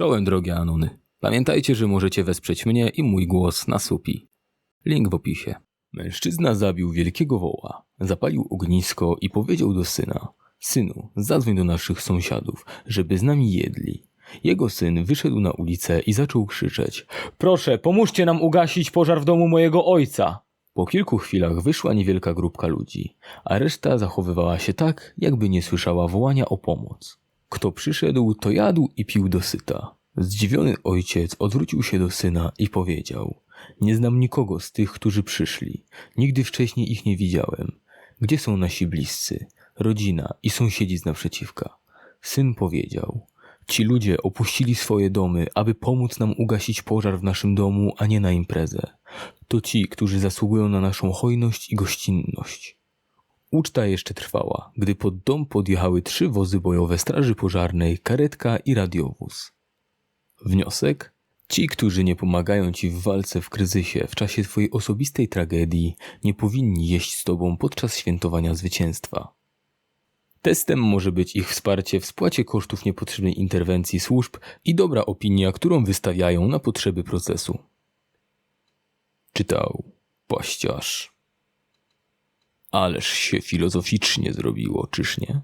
Czołem drogie Anony. Pamiętajcie, że możecie wesprzeć mnie i mój głos na supi. Link w opisie. Mężczyzna zabił wielkiego woła, zapalił ognisko i powiedział do syna: Synu, zadzwoń do naszych sąsiadów, żeby z nami jedli. Jego syn wyszedł na ulicę i zaczął krzyczeć: Proszę, pomóżcie nam ugasić pożar w domu mojego ojca! Po kilku chwilach wyszła niewielka grupka ludzi, a reszta zachowywała się tak, jakby nie słyszała wołania o pomoc. Kto przyszedł, to jadł i pił dosyta. Zdziwiony ojciec odwrócił się do syna i powiedział: Nie znam nikogo z tych, którzy przyszli. Nigdy wcześniej ich nie widziałem. Gdzie są nasi bliscy, rodzina i sąsiedzi z naprzeciwka? Syn powiedział: Ci ludzie opuścili swoje domy, aby pomóc nam ugasić pożar w naszym domu, a nie na imprezę. To ci, którzy zasługują na naszą hojność i gościnność. Uczta jeszcze trwała, gdy pod dom podjechały trzy wozy bojowe straży pożarnej, karetka i radiowóz. Wniosek? Ci, którzy nie pomagają ci w walce w kryzysie w czasie twojej osobistej tragedii, nie powinni jeść z tobą podczas świętowania zwycięstwa. Testem może być ich wsparcie w spłacie kosztów niepotrzebnej interwencji służb i dobra opinia, którą wystawiają na potrzeby procesu. Czytał Paściarz. Ależ się filozoficznie zrobiło, czyż nie?